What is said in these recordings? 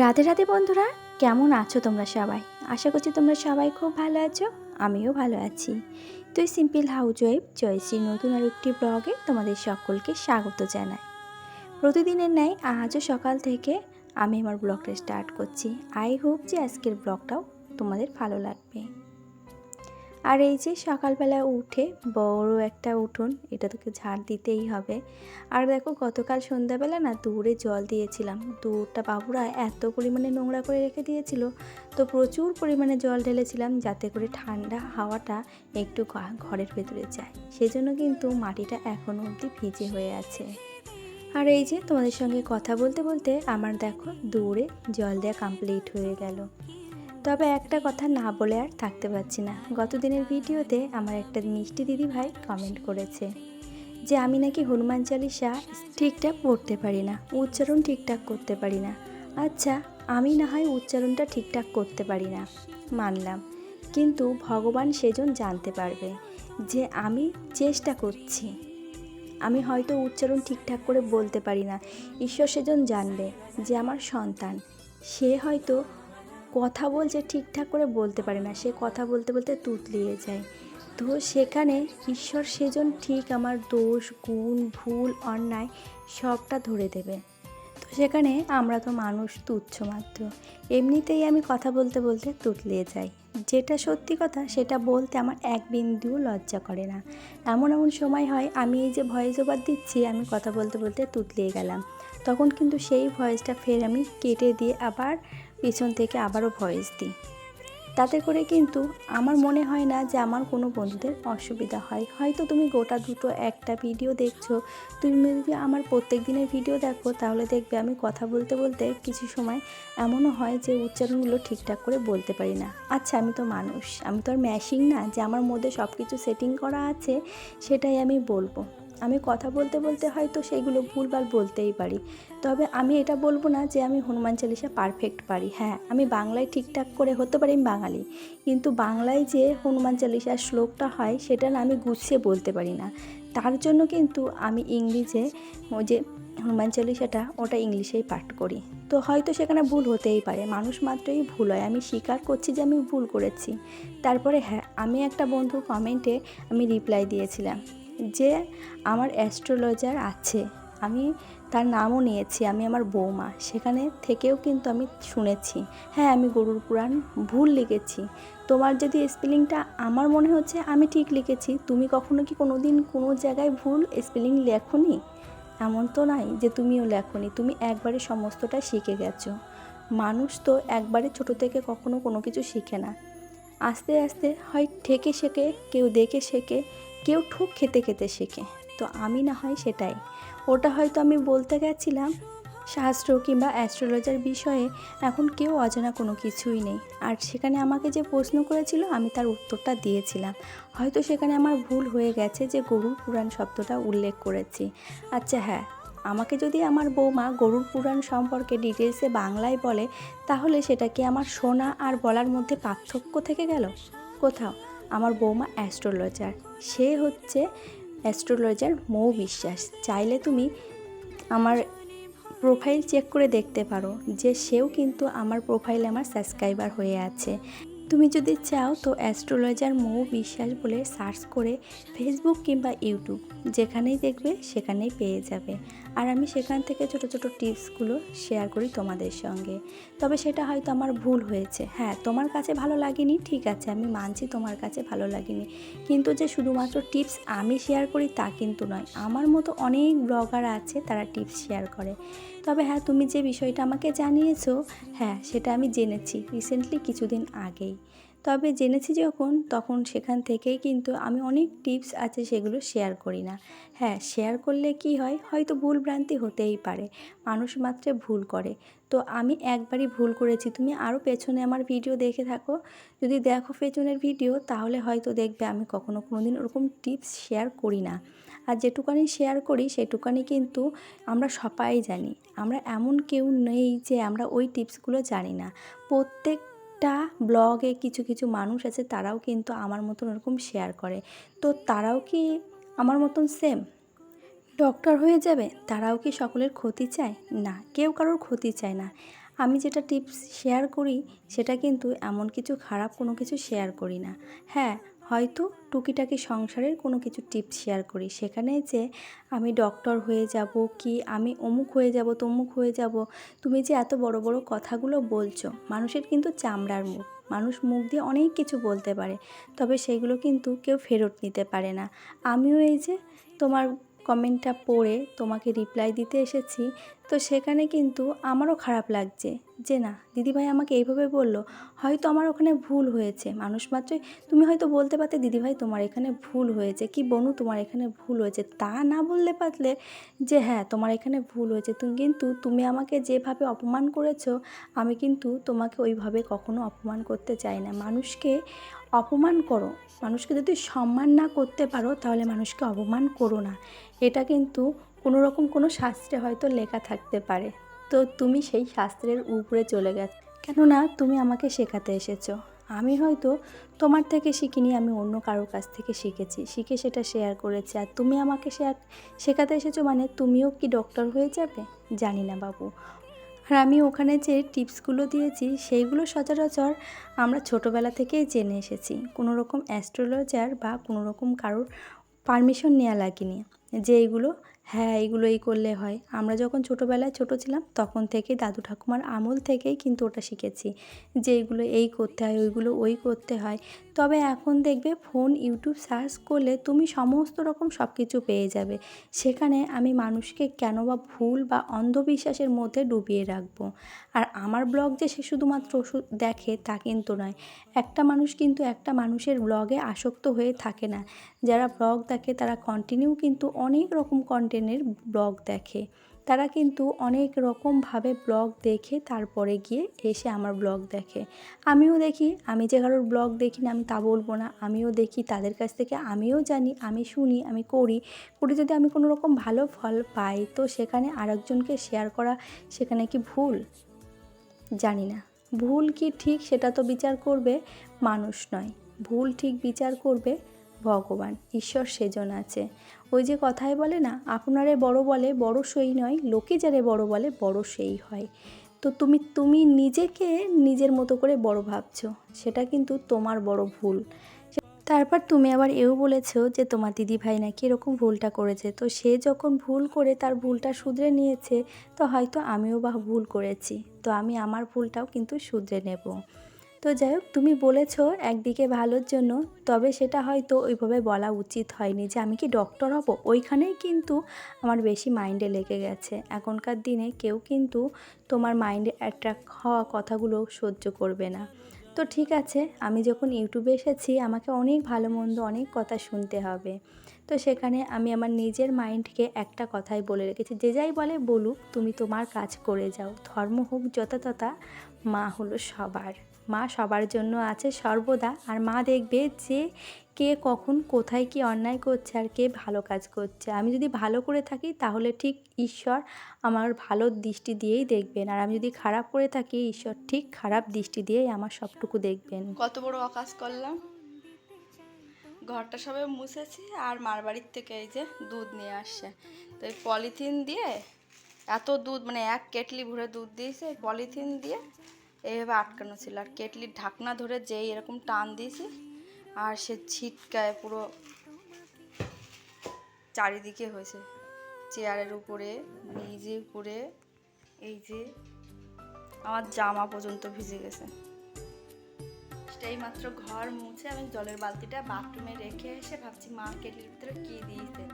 রাধে রাধে বন্ধুরা, কেমন আছো তোমরা সবাই? আশা করছি তোমরা সবাই খুব ভালো আছো, আমিও ভালো আছি। তুই সিম্পল হাউস ওয়েব চয়েসি নতুন আর একটি ব্লগে তোমাদের সকলকে স্বাগত জানাই। প্রতিদিনের ন্যায় আজও সকাল থেকে আমি আমার ব্লগটা স্টার্ট করছি। আই হোপ যে আজকের ব্লগটাও তোমাদের ভালো লাগবে। আর এই যে সকালবেলা উঠে বড় একটা উঠোন, এটা তোকে ঝাড় দিতেই হবে। আর দেখো, গতকাল সন্ধ্যাবেলা না দূরে জল দিয়েছিলাম। দূরটা বাবুরা এত পরিমাণে নোংরা করে রেখে দিয়েছিল, তো প্রচুর পরিমাণে জল ঢেলেছিলাম যাতে করে ঠান্ডা হাওয়াটা একটু ঘরের ভেতরে যায়। সেজন্য কিন্তু মাটিটা এখনও অবধি ভিজে হয়ে আছে। আর এই যে তোমাদের সঙ্গে কথা বলতে বলতে আমার দেখো দূরে জল দেওয়া কমপ্লিট হয়ে গেল। তবে একটা কথা না বলে আর থাকতে পারছি না। গত দিনের ভিডিওতে আমার একটা মিষ্টি দিদি ভাই কমেন্ট করেছে যে, আমি নাকি হনুমান চালিসা ঠিকঠাক পড়তে পারি না, উচ্চারণ ঠিকঠাক করতে পারি না। আচ্ছা আমি না হয় উচ্চারণটা ঠিকঠাক করতে পারি না। মানলাম। কিন্তু ভগবান সেজন জানতে পারবে যে, আমি চেষ্টা করছি। আমি হয়তো উচ্চারণ ঠিকঠাক করে বলতে পারি না। ঈশ্বর সেজন জানবে যে, আমার সন্তান, সে হয়তো কথা বলছে, ঠিকঠাক করে বলতে পারে না। সে কথা বলতে বলতে তুতলিয়ে যায়। তো সেখানে ঈশ্বর সেজন ঠিক আমার দোষ, গুণ, ভুল, অন্যায় সবটা ধরে দেবে। তো সেখানে আমরা তো মানুষ তুচ্ছ মাত্র। এমনিতেই আমি কথা বলতে বলতে তুতলিয়ে যাই। যেটা সত্যি কথা, সেটা বলতে আমার এক বিন্দুও লজ্জা করে না। এমন এমন সময় হয়, আমি এই যে ভয়েস ওভার দিচ্ছি, আমি কথা বলতে বলতে তুতলিয়ে গেলাম। তখন কিন্তু সেই ভয়েসটা ফের আমি কেটে দিয়ে আবার পিছন থেকে আবারও ভয়েস দিই। তাতে করে কিন্তু আমার মনে হয় না যে আমার কোনো বন্ধুদের অসুবিধা হয়। হয়তো তুমি গোটা দুটো একটা ভিডিও দেখছ। তুমি যদি আমার প্রত্যেক দিনের ভিডিও দেখো, তাহলে দেখবে আমি কথা বলতে বলতে কিছু সময় এমনও হয় যে উচ্চারণগুলো ঠিকঠাক করে বলতে পারি না। আচ্ছা আমি তো মানুষ। আমি তো আর ম্যাশিং না। যে আমার মধ্যে সব কিছু সেটিং করা আছে, সেটাই আমি বলব। আমি কথা বলতে বলতে হয়তো সেইগুলো ভুলভাল বলতেই পারি। তবে আমি এটা বলব না যে আমি হনুমান চালিশা পারফেক্ট পারি। হ্যাঁ আমি বাংলায় ঠিকঠাক করে হতে পারি, আমি বাঙালি। কিন্তু বাংলায় যে হনুমান চালিশার শ্লোকটা হয়, সেটা না আমি গুছিয়ে বলতে পারি না। তার জন্য কিন্তু আমি ইংলিশে ওই যে হনুমান চালিশাটা, ওটা ইংলিশেই পাঠ করি। তো হয়তো সেখানে ভুল হতেই পারে, মানুষ মাত্রই ভুল হয়। আমি স্বীকার করছি যে আমি ভুল করেছি। তারপরে হ্যাঁ আমি একটা বন্ধুর কমেন্টে আমি রিপ্লাই দিয়েছিলাম যে, আমার অ্যাস্ট্রোলজার আছে। আমি তার নামও নিয়েছি, আমি আমার বৌমা। সেখানে থেকেও কিন্তু আমি শুনেছি। হ্যাঁ আমি গরুর পুরাণ ভুল লিখেছি। তোমার যদি স্পেলিংটা আমার মনে হচ্ছে, আমি ঠিক লিখেছি। তুমি কখনো কি কোনো দিন কোনো জায়গায় ভুল স্পেলিং লেখনি? এমন তো নাই যে তুমিও লেখনি, তুমি একবারে সমস্তটা শিখে গেছো। মানুষ তো একবারে ছোট থেকে কখনো কোনো কিছু শিখে না। আস্তে আস্তে হয় ঠেকে শেখে, কেউ দেখে শেখে, কেউ ঠুক খেতে খেতে শেখে। তো আমি না হয় সেটাই। ওটা হয়তো আমি বলতে গেছিলাম। শাস্ত্র কিংবা অ্যাস্ট্রোলজার বিষয়ে এখন কেউ অজানা কোনো কিছুই নেই। আর সেখানে আমাকে যে প্রশ্ন করেছিল, আমি তার উত্তরটা দিয়েছিলাম। হয়তো সেখানে আমার ভুল হয়ে গেছে যে গরুর পুরাণ শব্দটা উল্লেখ করেছি। আচ্ছা হ্যাঁ আমাকে যদি আমার বৌমা গরুর পুরাণ সম্পর্কে ডিটেলসে বাংলায় বলে, তাহলে সেটা কি আমার শোনা আর বলার মধ্যে পার্থক্য থেকে গেল? কোথাও, আমার বৌমা অ্যাস্ট্রোলজার সে হচ্ছে অ্যাস্ট্রোলজার মৌ বিশ্বাস, চাইলে তুমি আমার প্রোফাইল চেক করে দেখতে পারো যে সেও কিন্তু আমার প্রোফাইলে আমার সাবস্ক্রাইবার হয়ে আছে। তুমি যদি চাও তো অ্যাস্ট্রোলজার মৌ বিশ্বাস বলে সার্চ করে ফেসবুক কিংবা ইউটিউব, যেখানেই দেখবে সেখানেই পেয়ে যাবে। আর আমি সেখান থেকে ছোট ছোট টিপসগুলো শেয়ার করি তোমাদের সঙ্গে। তবে সেটা হয়তো আমার ভুল হয়েছে। হ্যাঁ তোমার কাছে ভালো লাগেনি, ঠিক আছে, আমি মানছি তোমার কাছে ভালো লাগেনি। কিন্তু যে শুধুমাত্র টিপস আমি শেয়ার করি তা কিন্তু নয়। আমার মতো অনেক ব্লগার আছে, তারা টিপস শেয়ার করে। তবে হ্যাঁ তুমি যে বিষয়টা আমাকে জানিয়েছো হ্যাঁ সেটা আমি জেনেছি রিসেন্টলি কিছুদিন আগেই। তবে জেনেছি যখন, তখন সেখান থেকেই কিন্তু আমি অনেক টিপস আছে সেগুলো শেয়ার করি না। হ্যাঁ শেয়ার করলে কি হয়? হয়তো ভুল ভ্রান্তি হতেই পারে। মানুষ মাত্রে ভুল করে। তো আমি একবারই ভুল করেছি। তুমি আরও পেছনে আমার ভিডিও দেখে থাকো। যদি দেখো পেছনের ভিডিও, তাহলে হয়তো দেখবে আমি কখনো কোনো দিন ওরকম টিপস শেয়ার করি না। আর যেটুকানি শেয়ার করি, সেটুকানি কিন্তু আমরা সবাই জানি। আমরা এমন কেউ নেই যে আমরা ওই টিপসগুলো জানি না। প্রত্যেক একটা ব্লগে কিছু কিছু মানুষ আছে, তারাও কিন্তু আমার মতন ওরকম শেয়ার করে। তো তারাও কি আমার মতন সেম ডক্টর হয়ে যাবে, তারাও কি সকলের ক্ষতি চায়? না, কেউ কারোর ক্ষতি চায় না। আমি যেটা টিপস শেয়ার করি, সেটা কিন্তু এমন কিছু খারাপ কোনো কিছু শেয়ার করি না। হ্যাঁ হয়তো টুকিটাকি সংসারের কোনো কিছু টিপস শেয়ার করি। সেখানে যে আমি ডক্টর হয়ে যাব কি আমি অমুক হয়ে যাব, তমুক হয়ে যাব, তুমি যে এত বড় বড় কথাগুলো বলছো, মানুষের কিন্তু চামড়ার মুখ। মানুষ মুখ দিয়ে অনেক কিছু বলতে পারে, তবে সেগুলো কিন্তু কেউ ফেরত নিতে পারে না। আমিও এই যে তোমার কমেন্টটা পড়ে তোমাকে রিপ্লাই দিতে এসেছি, তো সেখানে কিন্তু আমারও খারাপ লাগছে। যে না, দিদিভাই আমাকে এইভাবে বলল, হয়তো আমার ওখানে ভুল হয়েছে। মানুষ মাত্রই, তুমি হয়তো বলতে পারতে দিদিভাই তোমার এখানে ভুল হয়েছে। কি বনু, তোমার এখানে ভুল হয়েছে? তা না বললে পারলে যে হ্যাঁ তোমার এখানে ভুল হয়েছে। তুমি কিন্তু তুমি আমাকে যেভাবে অপমান করেছ, আমি কিন্তু তোমাকে ওইভাবে কখনো অপমান করতে চাই না। মানুষকে অপমান করো। মানুষকে যদি সম্মান না করতে পারো, তাহলে মানুষকে অপমান করো না। এটা কিন্তু কোনো রকম কোনো শাস্ত্রে হয়তো লেখা থাকতে পারে। তো তুমি সেই শাস্ত্রের উপরে চলে গেছো। কেননা তুমি আমাকে শেখাতে এসেছ। আমি হয়তো তোমার থেকে শিখিনি, আমি অন্য কারোর কাছ থেকে শিখেছি। শিখে সেটা শেয়ার করেছি। আর তুমি আমাকে শেয়ার শেখাতে এসেছ মানে তুমিও কি ডক্টর হয়ে যাবে? জানি না বাবু। আর আমি ওখানে যে টিপসগুলো দিয়েছি, সেইগুলো সচরাচর আমরা ছোটোবেলা থেকেই জেনে এসেছি। কোনো রকম অ্যাস্ট্রোলজার বা কোনো রকম কারোর পারমিশন নেওয়া লাগেনি। যে এইগুলো হ্যাঁ এগুলো এই করলে হয়। আমরা যখন ছোটোবেলায় ছোটো ছিলাম, তখন থেকে দাদু ঠাকুমার আমল থেকেই কিন্তু ওটা শিখেছি। যে এইগুলো এই করতে হয়, ওইগুলো ওই করতে হয়। তবে এখন দেখবে ফোন, ইউটিউব সার্চ করলে তুমি সমস্ত রকম সব কিছু পেয়ে যাবে। সেখানে আমি মানুষকে কেন বা ভুল বা অন্ধবিশ্বাসের মধ্যে ডুবিয়ে রাখব? আর আমার ব্লগ যে সে শুধুমাত্র ওষুধ দেখে তা কিন্তু নয়। একটা মানুষ কিন্তু একটা মানুষের ব্লগে আসক্ত হয়ে থাকে না। যারা ব্লগ দেখে তারা কন্টিনিউ কিন্তু অনেক রকম কন্টেন্টের ব্লগ দেখে। তারা কিন্তু অনেক রকমভাবে ব্লগ দেখে তারপরে গিয়ে এসে আমার ব্লগ দেখে। আমিও দেখি, আমি যে কারোর ব্লগ দেখি না, আমি তা বলব না। আমিও দেখি, তাদের কাছ থেকে আমিও জানি, আমি শুনি, আমি করি। করে যদি আমি কোনো রকম ভালো ফল পাই, তো সেখানে আরেকজনকে শেয়ার করা সেখানে কি ভুল? জানি না। ভুল কি ঠিক সেটা তো বিচার করবে মানুষ নয়। ভুল ঠিক বিচার করবে ভগবান, ঈশ্বর সেজন আছে। ওই যে কথায় বলে না, আপনারে বড় বলে বড় সেই নয়, লোকে যারে বড় বলে বড় সেই হয়। তো তুমি তুমি নিজেকে নিজের মতো করে বড় ভাবছ, সেটা কিন্তু তোমার বড় ভুল। তারপর তুমি আবার এও বলেছ যে তোমার দিদি ভাই নাকি এরকম ভুলটা করেছে, তো সে যখন ভুল করে তার ভুলটা শুধরে নিয়েছে, তো হয়তো আমিও বা ভুল করেছি, তো আমি আমার ভুলটাও কিন্তু শুধরে নেব। তো যাই হোক, তুমি বলেছ একদিকে ভালোর জন্য, তবে সেটা হয়তো ওইভাবে বলা উচিত হয়নি যে আমি কি ডক্টর হব। ওইখানেই কিন্তু আমার বেশি মাইন্ডে লেগে গেছে। এখনকার দিনে কেউ কিন্তু তোমার মাইন্ডে অ্যাট্রাক্ট হওয়া কথাগুলো সহ্য করবে না। তো ঠিক আছে, আমি যখন ইউটিউবে এসেছি, আমাকে অনেক ভালো মন্দ অনেক কথা শুনতে হবে। তো সেখানে আমি আমার নিজের মাইন্ডকে একটা কথাই বলে রেখেছি, যে যাই বলে বলুক, তুমি তোমার কাজ করে যাও। ধর্ম হোক যথাতথা, মা হলো সবার। মা সবার জন্য আছে সর্বদা। আর মা দেখবে যে কে কখন, কোথায় কি অন্যায় করছে আর কে ভালো কাজ করছে। আমি যদি ভালো করে থাকি তাহলে ঠিক ঈশ্বর আমার ভালো দৃষ্টি দিয়েই দেখবেন। আর আমি যদি খারাপ করে থাকি ঈশ্বর ঠিক খারাপ দৃষ্টি দিয়েই আমার সবটুকু দেখবেন। কত বড় অকাজ করলাম। ঘরটা সবে মুছেছি আর মার বাড়ির থেকে এই যে দুধ নিয়ে আসছে। তো এই পলিথিন দিয়ে এত দুধ মানে এক কেটলি ভরে দুধ দিয়েছে পলিথিন দিয়ে এইভাবে আটকানো ছিল। আর কেটলির ঢাকনা ধরে যেই এরকম টান দিয়েছি, আর সে ছিটকায় পুরো চারিদিকে হয়েছে। চেয়ারের উপরে, মেঝের উপরে, এই যে আমার জামা পর্যন্ত ভিজে গেছে। সেই মাত্র ঘর মুছে আমি জলের বালতিটা বাথরুমে রেখে এসে ভাবছি, মা কেটলির ভিতরে কী দিয়েছে?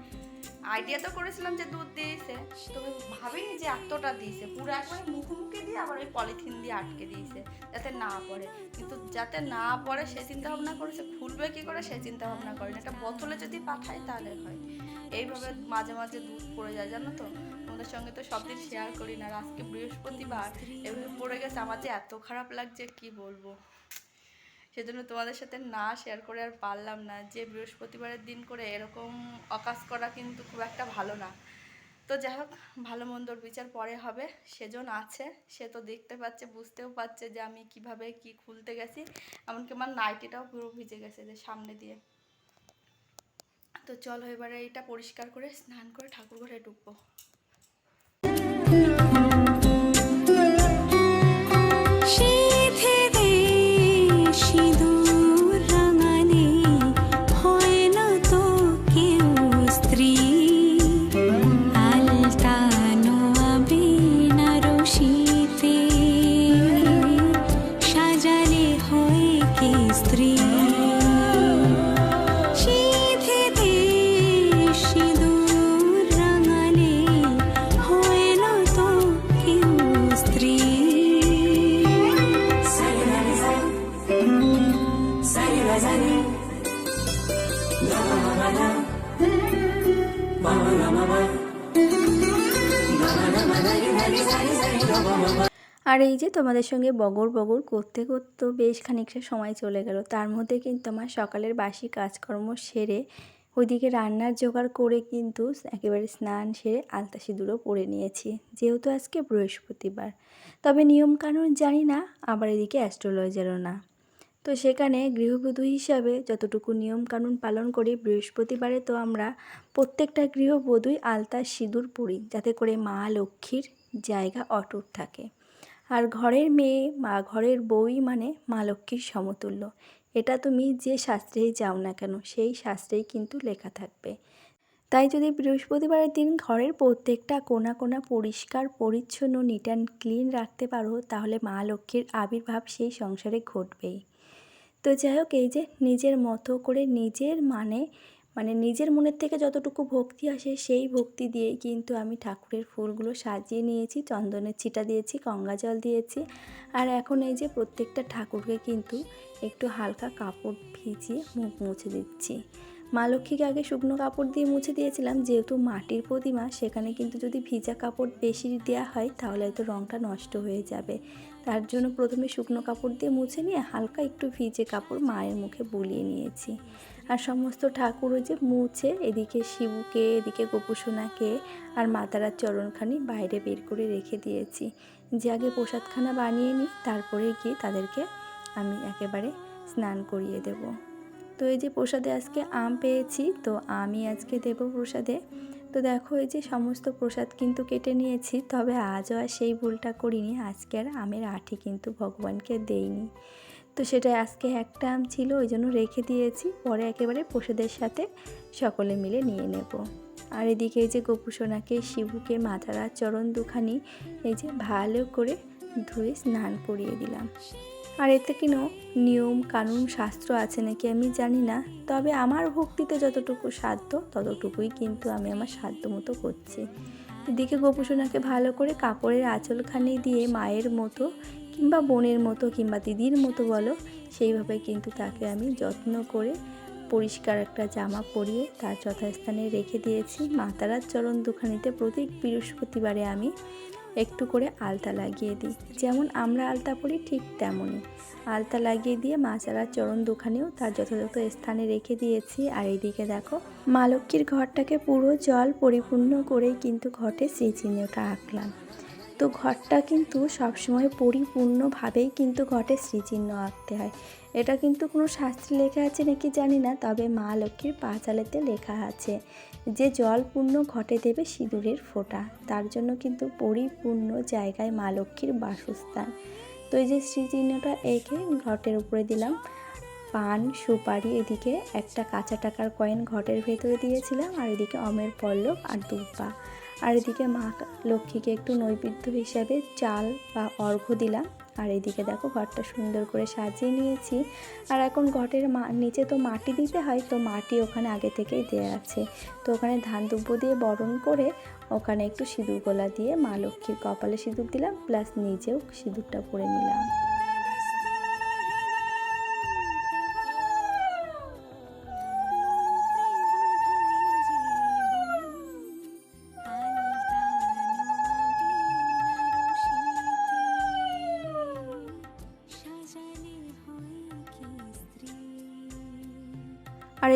আইডিয়া তো করেছিলাম যে দুধ দিয়েছে, তবে ভাবিনি যে এতটা দিয়েছে। পুরো একবার মুখোমুখি দিয়ে আবার ওই পলিথিন দিয়ে আটকে দিয়েছে, যাতে না পড়ে। কিন্তু যাতে না পড়ে, সে চিন্তা ভাবনা করেছে, খুলবে কি করে, সে চিন্তা ভাবনা করেন একটা বোতলে যদি পাঠায় তাহলে হয়। এইভাবে মাঝে মাঝে দুধ পড়ে যায়, জানো তো? তোমাদের সঙ্গে তো সব দিন শেয়ার করি না। আজকে বৃহস্পতিবার, এভাবে পড়ে গেছে। আমার যে এত খারাপ লাগছে, কি বলব? সেজন্য তোমাদের সাথে না শেয়ার করে আর পারলাম না যে বৃহস্পতিবারের দিন করে এরকম অকাজ করা কিন্তু খুব একটা ভালো না। তো যাই হোক, ভালো মন্দর বিচার পরে হবে, সেজন আছে, সে তো দেখতে পাচ্ছে, বুঝতেও পারছে যে আমি কীভাবে কি খুলতে গেছি। এমনকি আমার নাইটিটাও পুরো ভিজে গেছে যে সামনে দিয়ে। তো চলো এবারে এটা পরিষ্কার করে স্নান করে ঠাকুর ঘরে ঢুকবো। আর এই যে তোমাদের সঙ্গে বগর বগর করতে করতে বেশ খানিকটা সময় চলে গেল। তার মধ্যে কিন্তু আমার সকালের বাসি কাজকর্ম সেরে ওইদিকে রান্নার জোগাড় করে কিন্তু একেবারে স্নান সেরে আলতা সিঁদুরও পরে নিয়েছি, যেহেতু আজকে বৃহস্পতিবার। তবে নিয়মকানুন জানি না, আবার এদিকে অ্যাস্ট্রোলজারও না। তো সেখানে গৃহবধূ হিসাবে যতটুকু নিয়মকানুন পালন করি, বৃহস্পতিবারে তো আমরা প্রত্যেকটা গৃহবধূই আলতা সিঁদুর পরি, যাতে করে মা লক্ষ্মীর জায়গা অটুট থাকে। আর ঘরের মেয়ে, মা ঘরের বউই মানে মা লক্ষ্মীর সমতুল্য। এটা তুমি যে শাস্ত্রেই যাও না কেন, সেই শাস্ত্রেই কিন্তু লেখা থাকবে। তাই যদি বৃহস্পতিবারের দিন ঘরের প্রত্যেকটা কোনা কোনা পরিষ্কার, পরিচ্ছন্ন নিট অ্যান্ড ক্লিন রাখতে পারো, তাহলে মা লক্ষ্মীর আবির্ভাব সেই সংসারে ঘটবেই। তো যাই হোক, এই যে নিজের মতো করে নিজের মানে মানে নিজের মনের থেকে যতটুকু ভক্তি আসে সেই ভক্তি দিয়েই কিন্তু আমি ঠাকুরের ফুলগুলো সাজিয়ে নিয়েছি, চন্দনের ছিটা দিয়েছি, গঙ্গা জল দিয়েছি। আর এখন এই যে প্রত্যেকটা ঠাকুরকে কিন্তু একটু হালকা কাপড় ভিজিয়ে মুখ মুছে দিচ্ছি। মা লক্ষ্মীকে আগে শুকনো কাপড় দিয়ে মুছে দিয়েছিলাম, যেহেতু মাটির প্রতিমা, সেখানে কিন্তু যদি ভিজা কাপড় বেশি দেওয়া হয়, তাহলে হয়তো রঙটা নষ্ট হয়ে যাবে। তার জন্য প্রথমে শুকনো কাপড় দিয়ে মুছে নিয়ে হালকা একটু ভিজে কাপড় মায়ের মুখে বুলিয়ে নিয়েছি। আর সমস্ত ঠাকুরও যে মুছে এদিকে শিবুকে, এদিকে গোপুসোনাকে আর মাতারার চরণখানি বাইরে বের করে রেখে দিয়েছি। যে আগে প্রসাদখানা বানিয়ে নিই, তারপরে গিয়ে তাদেরকে আমি একেবারে স্নান করিয়ে দেব। তো এই যে প্রসাদে আজকে আম পেয়েছি, তো আমি আজকে দেব প্রসাদে। তো দেখো, এই যে সমস্ত প্রসাদ কিন্তু কেটে নিয়েছি, তবে আজও আর সেই ভুলটা করিনি। আজকে আর আমের আঠি কিন্তু ভগবানকে দেইনি। তো সেটা আজকে একটা আম ছিল, ওই জন্য রেখে দিয়েছি। পরে একেবারে প্রসাদের সাথে সকলে মিলে নিয়ে নেব। আর এদিকে এই যে গোপুসোনাকে শিবুকে, মাথারা চরণ দুখানি, এই যে ভালো করে ধুয়ে স্নান করিয়ে দিলাম। আর এতে কিনো নিয়ম, কানুন, শাস্ত্র আছে নাকি আমি জানি না। তবে আমার ভক্তিতে যতটুকু সাধ্য, ততটুকুই কিন্তু আমি আমার সাধ্য মতো করছি। এদিকে গোপুসোনাকে ভালো করে কাপড়ের আঁচলখানি দিয়ে মায়ের মতো কিংবা বোনের মতো কিংবা দিদির মতো বলো, সেইভাবে কিন্তু তাকে আমি যত্ন করে পরিষ্কার একটা জামা পরিয়ে তার যথাস্থানে রেখে দিয়েছি। মাতারার চরণ দুখানিতে প্রতি বৃহস্পতিবারে আমি একটু করে আলতা লাগিয়ে দিই। যেমন আমরা আলতা পরি ঠিক তেমনই। আলতা লাগিয়ে দিয়ে মাচারার চরণ দুখানেও তার যথাযথ স্থানে রেখে দিয়েছি। আর এইদিকে দেখো, মা লক্ষ্মীর ঘরটাকে পুরো জল পরিপূর্ণ করেই কিন্তু ঘটে শ্রীচিহ্নটা আঁকলাম। তো ঘরটা কিন্তু সবসময় পরিপূর্ণভাবেই কিন্তু ঘটে শ্রীচিহ্ন আঁকতে হয়। এটা কিন্তু কোনো শাস্ত্রে লেখা আছে নাকি জানি না, তবে মা লক্ষ্মীর পাঁচালেতে লেখা আছে যে জলপূর্ণ ঘটে দেবে সিঁদুরের ফোঁটা। তার জন্য কিন্তু পরিপূর্ণ জায়গায় মা লক্ষ্মীর বাসস্থান। তো এই যে শ্রীচিহ্নটা এঁকে ঘটের উপরে দিলাম। পান, সুপারি, এদিকে একটা কাঁচা টাকার কয়েন ঘটের ভেতরে দিয়েছিলাম, আর এদিকে অমের পল্লব আর দুব্বা। আর এদিকে মা লক্ষ্মীকে একটু নৈবেদ্য হিসাবে চাল বা অর্ঘ্য দিলাম। আর এদিকে দেখো ঘরটা সুন্দর করে সাজিয়ে নিয়েছি। আর এখন ঘটের নিচে তো মাটি দিতে হয়, তো মাটি ওখানে আগে থেকেই দেওয়া আছে। তো ওখানে ধান দুব্য দিয়ে বরণ করে ওখানে একটু সিঁদুর গোলা দিয়ে মা লক্ষ্মীর কপালে সিঁদুর দিলাম, প্লাস নিজেও সিঁদুরটা পরে নিলাম।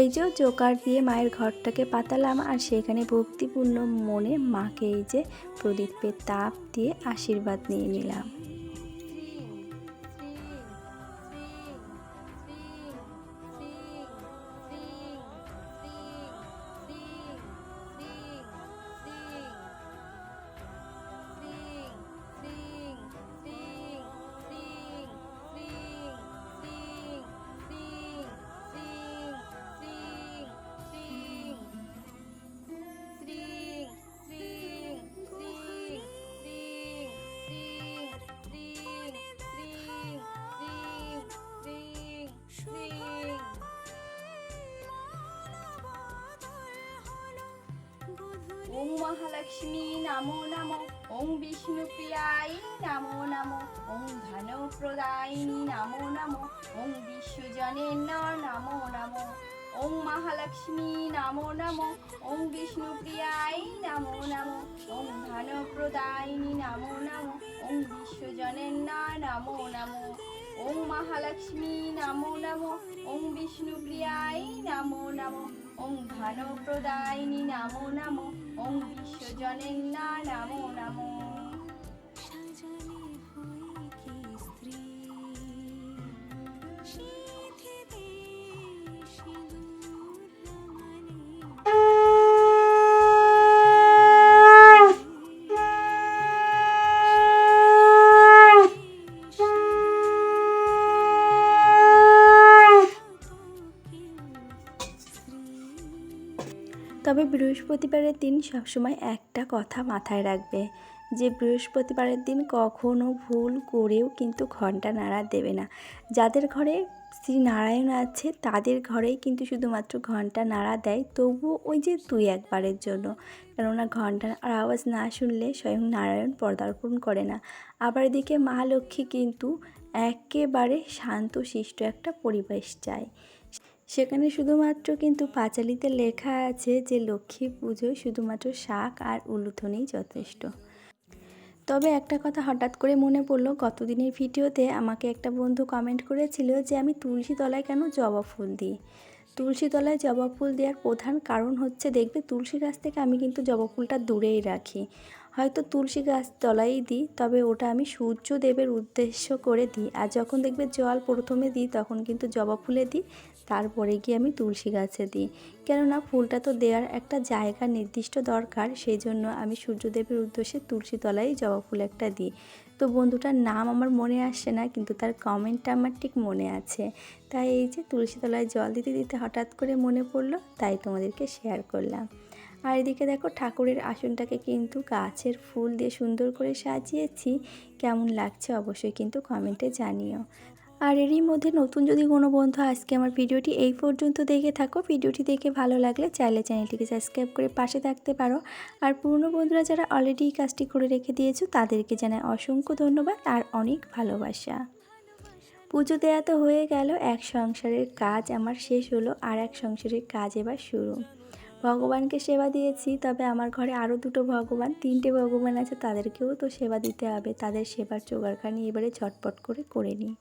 এই যে চোকার দিয়ে মায়ের ঘরটাকে পাতালাম আর সেখানে ভক্তিপূর্ণ মনে মাকে এই যে প্রদীপের তাপ দিয়ে আশীর্বাদ নিয়ে নিলাম। ওম মহালক্ষ্মী নমো নমো, ওম বিষ্ণুপ্রিয়ায় নমো নমো, ওম ধনপ্রদায়িনী নমো নমো, ওম বিশ্বজনের নমো নমো ওং মহালক্ষ্মী নমো নমো ওং বিষ্ণুপ্রিয়াই নমো নমো ওং ধনপ্রদায়িনী নমো নমো ওং বিশ্বজনেন্না নমো নমো ওং মহালক্ষ্মী নমো নমো ওং বিষ্ণুপ্রিয়াই নমো নমো। ওং ধনপ্রদায়িনী নামো নামো ওং বিশ্বজনেন্না হয় কি তবে বৃহস্পতিবারের দিন সবসময় একটা কথা মাথায় রাখবে যে বৃহস্পতিবারের দিন কখনো ভুল করেও কিন্তু ঘণ্টা নাড়া দেবে না। যাদের ঘরে শ্রী নারায়ণ আছে, তাদের ঘরেই কিন্তু শুধুমাত্র ঘণ্টা নাড়া দেয়, তবুও ওই যে দুই একবারের জন্য। কেননা ঘণ্টার আওয়াজ না শুনলে স্বয়ং নারায়ণ পদার্পণ করে না। আবার এদিকে মা লক্ষ্মী কিন্তু একেবারে শান্ত, শিষ্ট একটা পরিবেশ চায়। সেখানে শুধুমাত্র কিন্তু পাঁচালিতে লেখা আছে যে লক্ষ্মী পুজোয় শুধুমাত্র শাক আর উলুথনেই যথেষ্ট। তবে একটা কথা হঠাৎ করে মনে পড়ল, গতদিনের ভিডিওতে আমাকে একটা বন্ধু কমেন্ট করেছিল যে আমি তুলসী তলায় কেন জবা ফুল দিই? তুলসী তলায় জবা ফুল দেওয়ার প্রধান কারণ হচ্ছে, দেখবে তুলসী গাছ থেকে আমি কিন্তু জবা ফুলটা দূরেই রাখি। হয়তো তুলসী গাছ তলায় দিই, তবে ওটা আমি সূর্যদেবের উদ্দেশ্য করে দিই। আর যখন দেখবে জল প্রথমে দিই, তখন কিন্তু জবা ফুলে দিই। তারপরে গিয়ে আমি তুলসী গাছে দিই। কেননা ফুলটা তো দেওয়ার একটা জায়গা নির্দিষ্ট দরকার, সেই জন্য আমি সূর্যদেবের উদ্দেশ্যে তুলসী তলায় জবা ফুল একটা দিই। তো বন্ধুটার নাম আমার মনে আসছে না, কিন্তু তার কমেন্টটা আমার ঠিক মনে আছে। তাই এই যে তুলসী তলায় জল দিতে দিতে হঠাৎ করে মনে পড়ল, তাই তোমাদেরকে শেয়ার করলাম। আর এদিকে দেখো ঠাকুরের আসনটাকে কিন্তু গাছের ফুল দিয়ে সুন্দর করে সাজিয়েছি। কেমন লাগছে অবশ্যই কিন্তু কমেন্টে জানিও। আর এরই মধ্যে নতুন যদি কোনো বন্ধু আজকে আমার ভিডিওটি এই পর্যন্ত দেখে থাকো, ভিডিওটি দেখে ভালো লাগলে চাইলে চ্যানেলটিকে সাবস্ক্রাইব করে পাশে থাকতে পারো। আর পুরনো বন্ধুরা যারা অলরেডি এই কাজটি করে রেখে দিয়েছ, তাদেরকে জানাই অসংখ্য ধন্যবাদ আর অনেক ভালোবাসা। পুজো দেওয়া তো হয়ে গেল, এক সংসারের কাজ আমার শেষ হলো আর এক সংসারের কাজ এবার শুরু। ভগবানকে সেবা দিয়েছি, তবে আমার ঘরে আরও দুটো ভগবান, তিনটে ভগবান আছে, তাদেরকেও তো সেবা দিতে হবে। তাদের সেবার জোগাড়খানি এবারে ঝটপট করে করে নিই।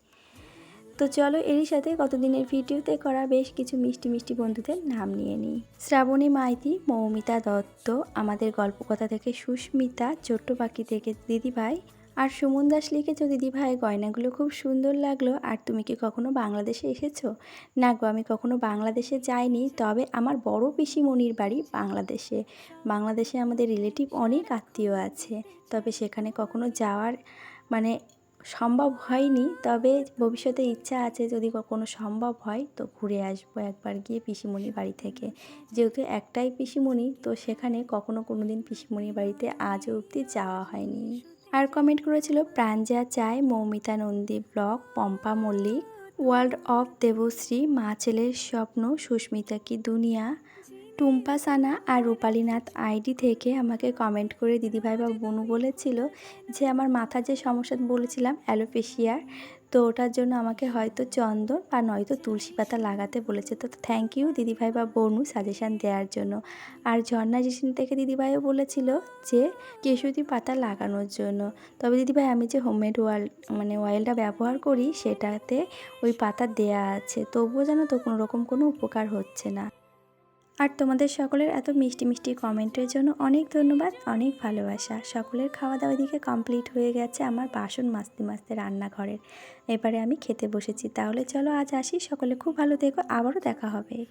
তো চলো এরই সাথে কতদিনের ভিডিওতে করা বেশ কিছু মিষ্টি মিষ্টি বন্ধুদের নাম নিয়ে নিই। শ্রাবণী মাইতি, মৌমিতা দত্ত, আমাদের গল্পকথা থেকে সুস্মিতা, ছোট্ট পাখি থেকে দিদিভাই আর সুমন দাস লিখেছো দিদিভাই গয়নাগুলো খুব সুন্দর লাগল। আর তুমি কি কখনো বাংলাদেশে এসেছ? না গো, আমি কখনো বাংলাদেশে যাইনি, তবে আমার বড় পিসিমণির বাড়ি বাংলাদেশে। বাংলাদেশে আমাদের রিলেটিভ অনেক আত্মীয় আছে, তবে সেখানে কখনো যাওয়ার মানে সম্ভব হয়নি, তবে ভবিষ্যতে ইচ্ছা আছে যদি কখনো সম্ভব হয় তো ঘুরে আসব একবার গিয়ে পিসিমণির বাড়ি থেকে। যেহেতু একটাই পিসিমণি, তো সেখানে কখনো কোনো দিন পিসিমণির বাড়িতে আজও অবধি যাওয়া হয়নি। আর কমেন্ট করেছিল, প্রাঞ্জা চায় Moumita Nandi blog, Pampa Mallick, world of Debashree, মা ছেলের স্বপ্ন, সুস্মিতা কি দুনিয়া টুম্পা, সানা আর রূপালীনাথ আইডি থেকে আমাকে কমেন্ট করে দিদিভাই বা বনু বলেছিল যে, আমার মাথার যে সমস্যা বলেছিলাম, অ্যালোপেশিয়ার, তো ওটার জন্য আমাকে হয়তো চন্দন বা নয়তো তুলসী পাতা লাগাতে বলেছে। তো থ্যাংক ইউ দিদিভাই বা বনু সাজেশান দেওয়ার জন্য। আর ঝর্ণা জিসিন থেকে দিদিভাইও বলেছিল যে কেশুতি পাতা লাগানোর জন্য। তবে দিদিভাই, আমি যে হোমমেড ওয়াল মানে অয়েলটা ব্যবহার করি, সেটাতে ওই পাতা দেয়া আছে। তবুও যেন তো কোনো রকম কোনো উপকার হচ্ছে না। আর তোমাদের সকলের এত মিষ্টি মিষ্টি কমেন্টের জন্য অনেক ধন্যবাদ, অনেক ভালোবাসা। সকলের খাওয়া দাওয়া দিকে কমপ্লিট হয়ে গেছে আমার বাসন মাস্তে মাজতে রান্নাঘরের। এবারে আমি খেতে বসেছি, তাহলে চলো আজ আসি। সকলে খুব ভালো দেখো আবারও দেখা হবে।